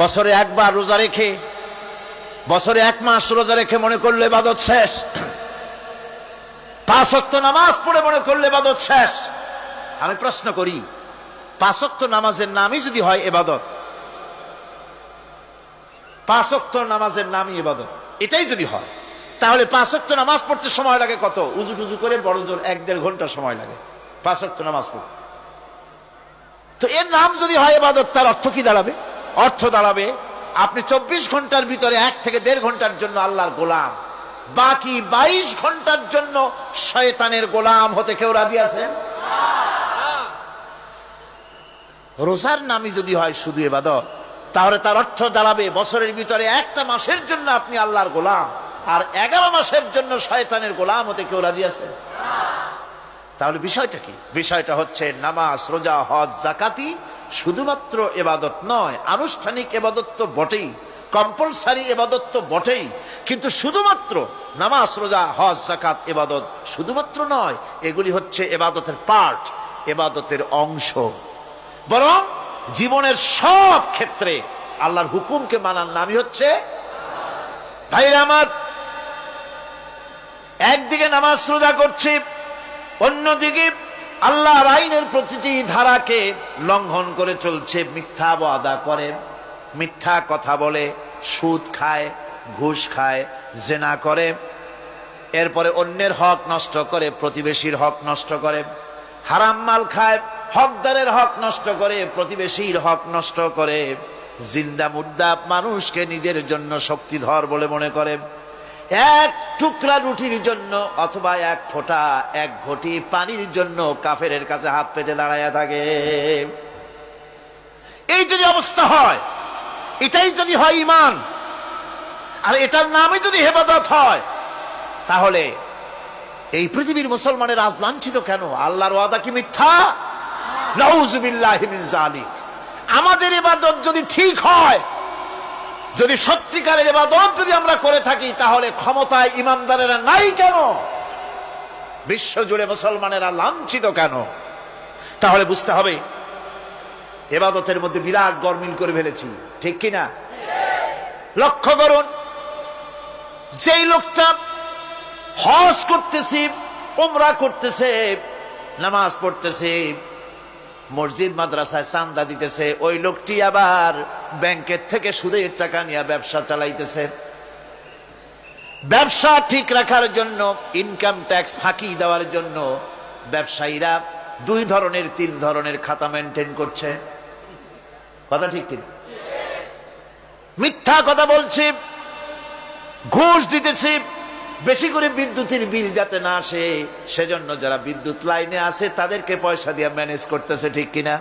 বছরে একবার রোজা রেখে, বছরে এক মাস রোজা রেখে মনে করলে বাদত শেষ। পাঁচ নামাজ পড়ে মনে করলে বাদত শেষ। আমি প্রশ্ন করি, পাঁচ নামাজের নামই যদি হয় এবাদত পাঁচ নামাজের নামই এবাদত এটাই যদি হয়, তাহলে পাঁচ নামাজ পড়তে সময় লাগে কত? উজু টুজু করে বড় জোর এক দেড় ঘণ্টা সময় লাগে। পাঁচ নামাজ পড়তে তো এর নাম যদি হয় এবাদত তার অর্থ কি দাঁড়াবে? অর্থ দাঁড়াবে। আপনি চব্বিশ ঘণ্টার ভিতরে এক থেকে দেড় ঘণ্টার জন্য আল্লাহর গোলাম। বাকি বাইশ ঘণ্টার জন্য শয়তানের গোলাম হতে কেউ রাজি আছেন? রোজার নামই যদি হয় শুধু এবাদত, তাহলে তার অর্থ দাঁড়াবে বছরের ভিতরে একটা মাসের জন্য আপনি আল্লাহর গোলাম, আর এগারো মাসের জন্য শয়তানের গোলাম হতে কেউ রাজি আছে তাহলে বিষয়টা কি? বিষয়টা হচ্ছে নামাজ, রোজা, হজ, জাকাতি শুধুমাত্র এবাদত নয়, আনুষ্ঠানিক এবাদত তো বটেই কম্পালসারি এবাদত তো বটেই, কিন্তু শুধুমাত্র নামাজ, রোজা, হজ জাকাত এবাদত শুধুমাত্র নয়, এগুলি হচ্ছে এবাদতের পার্ট এবাদতের অংশ। বরং জীবনের সব ক্ষেত্রে আল্লাহর হুকুমকে মানার নামই হচ্ছে, ভাইরা আমার, একদিকে নামাজ রোজা করছি, অন্যদিকে আল্লাহর আইনের প্রতিটি ধারাকে লঙ্ঘন করে চলছে, মিথ্যা আদা করে, মিথ্যা কথা বলে, সুদ খায়, ঘুষ খায়, জেনা করে, এরপরে অন্যের হক নষ্ট করে, প্রতিবেশীর হক নষ্ট করে, হারাম মাল খায়, হকদারের হক নষ্ট করে, প্রতিবেশীর হক নষ্ট করে, জিন্দা মুদ্দা মানুষকে নিজের জন্য শক্তিধর বলে মনে করে। এক টুকরা রুটির জন্য অথবা এক ফোঁটা, এক ঘটি পানির জন্য কাফেরের কাছে হাত পেতে দাঁড়াইয়া থাকে। এই যদি অবস্থা হয়, এটাই যদি হয় ইমান আর এটার নামে যদি হেফাজত হয়, তাহলে এই পৃথিবীর মুসলমানের আজ লাঞ্ছিত কেন? আল্লাহর ওয়াদা কি মিথ্যা? নাউজুবিল্লাহি আমাদের ইবাদত যদি ঠিক হয় যদি সত্যিকারের এবাদত যদি আমরা করে থাকি, তাহলে ক্ষমতায় ইমানদারেরা নাই কেন? বিশ্ব জুড়ে মুসলমানেরা লাঞ্ছিত কেন? তাহলে বুঝতে হবে এবাদতের মধ্যে বিরাট গরমিল করে ফেলেছি, ঠিক কিনা? লক্ষ্য করুন, যেই লোকটা হজ করতেছে ওমরা করতেছে, নামাজ পড়তেছে মসজিদ মাদ্রাসায় চান্দা দিতেছে, ওই লোকটি আবার ব্যাংকের থেকে সুদের টাকা নিয়ে ব্যবসা চালাইতেছে। ব্যবসা ঠিক রাখার জন্য ইনকাম ট্যাক্স ফাঁকি দেওয়ার জন্য ব্যবসায়ীরা দুই ধরনের, তিন ধরনের খাতা মেনটেন করছে। কথা ঠিক কিনা? মিথ্যা কথা বলছি, ঘুষ দিতেছে বেশি করে বিদ্যুতের বিল যাতে না আসে, সেজন্য যারা বিদ্যুৎ লাইনে আছে, তাদেরকে পয়সা দিয়ে ম্যানেজ করতেছে, ঠিক কিনা?